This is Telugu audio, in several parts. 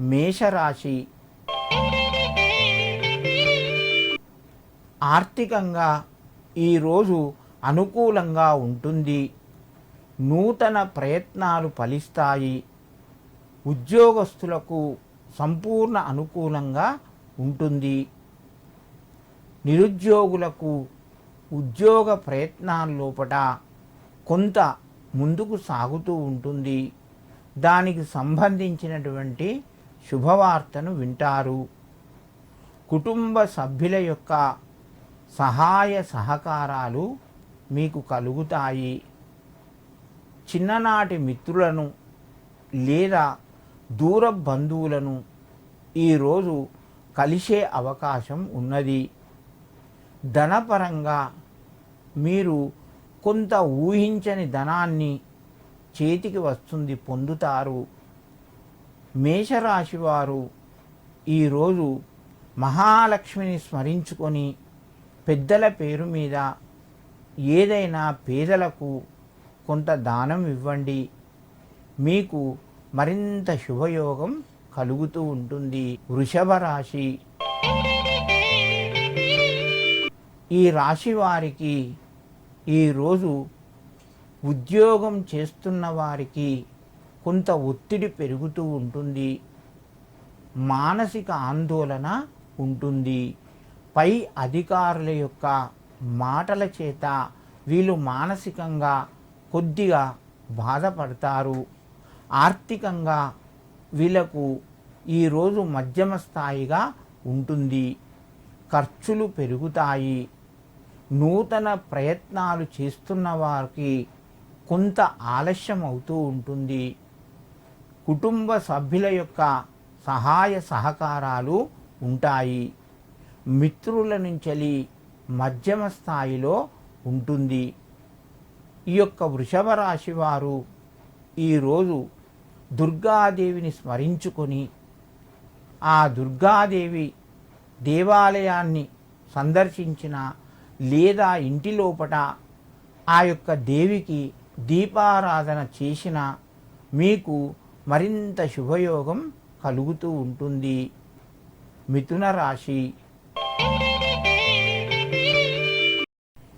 మేషరాశి. ఆర్థికంగా ఈరోజు అనుకూలంగా ఉంటుంది. నూతన ప్రయత్నాలు ఫలిస్తాయి. ఉద్యోగస్తులకు సంపూర్ణ అనుకూలంగా ఉంటుంది. నిరుద్యోగులకు ఉద్యోగ ప్రయత్నాల లోపట కొంత ముందుకు సాగుతూ ఉంటుంది. దానికి సంబంధించినటువంటి శుభవార్తను వింటారు. కుటుంబ సభ్యుల యొక్క సహాయ సహకారాలు మీకు కలుగుతాయి. చిన్ననాటి మిత్రులను లేదా దూర బంధువులను ఈరోజు కలిసే అవకాశం ఉన్నది. ధనపరంగా మీరు కొంత ఊహించని ధనాన్ని చేతికి వస్తుంది పొందుతారు. మేషరాశి వారు ఈరోజు మహాలక్ష్మిని స్మరించుకొని పెద్దల పేరు మీద ఏదైనా పేదలకు కొంత దానం ఇవ్వండి. మీకు మరింత శుభయోగం కలుగుతూ ఉంటుంది. వృషభ రాశి ఈ రాశి వారికి ఈరోజు ఉద్యోగం చేస్తున్న వారికి కొంత ఒత్తిడి పెరుగుతూ ఉంటుంది. మానసిక ఆందోళన ఉంటుంది. పై అధికారుల యొక్క మాటల చేత వీళ్ళు మానసికంగా కొద్దిగా బాధపడతారు. ఆర్థికంగా వీళ్ళకు ఈరోజు మధ్యమ స్థాయిగా ఉంటుంది. ఖర్చులు పెరుగుతాయి. నూతన ప్రయత్నాలు చేస్తున్న వారికి కొంత ఆలస్యం అవుతూ ఉంటుంది. కుటుంబ సభ్యుల యొక్క సహాయ సహకారాలు ఉంటాయి. మిత్రుల నుంచి మధ్యమ స్థాయిలో ఉంటుంది. ఈ యొక్క వృషభ రాశి వారు ఈరోజు దుర్గాదేవిని స్మరించుకొని ఆ దుర్గాదేవి దేవాలయాన్ని సందర్శించిన లేదా ఇంటి లోపట ఆ యొక్క దేవికి దీపారాధన చేసిన మీకు మరింత శుభయోగం కలుగుతూ ఉంటుంది. మిథున రాశి.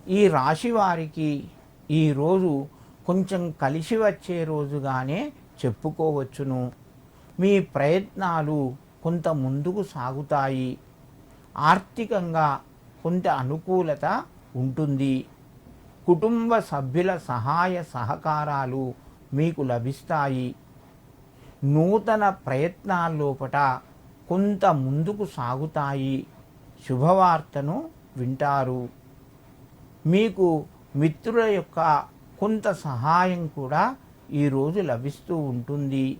ఈ రాశి వారికి ఈరోజు కొంచెం కలిసి వచ్చే రోజుగానే చెప్పుకోవచ్చును. మీ ప్రయత్నాలు కొంత ముందుకు సాగుతాయి. ఆర్థికంగా కొంత అనుకూలత ఉంటుంది. కుటుంబ సభ్యుల సహాయ సహకారాలు మీకు లభిస్తాయి. నూతన ప్రయత్నాల్లోపట కొంత ముందుకు సాగుతాయి శుభవార్తను వింటారు. మీకు మిత్రుల యొక్క కొంత సహాయం కూడా ఈరోజు లభిస్తూ ఉంటుంది.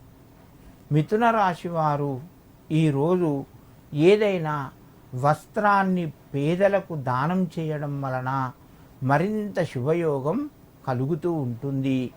మిథున రాశి వారు ఈరోజు ఏదైనా వస్త్రాన్ని పేదలకు దానం చేయడం వలన మరింత శుభయోగం కలుగుతూ ఉంటుంది.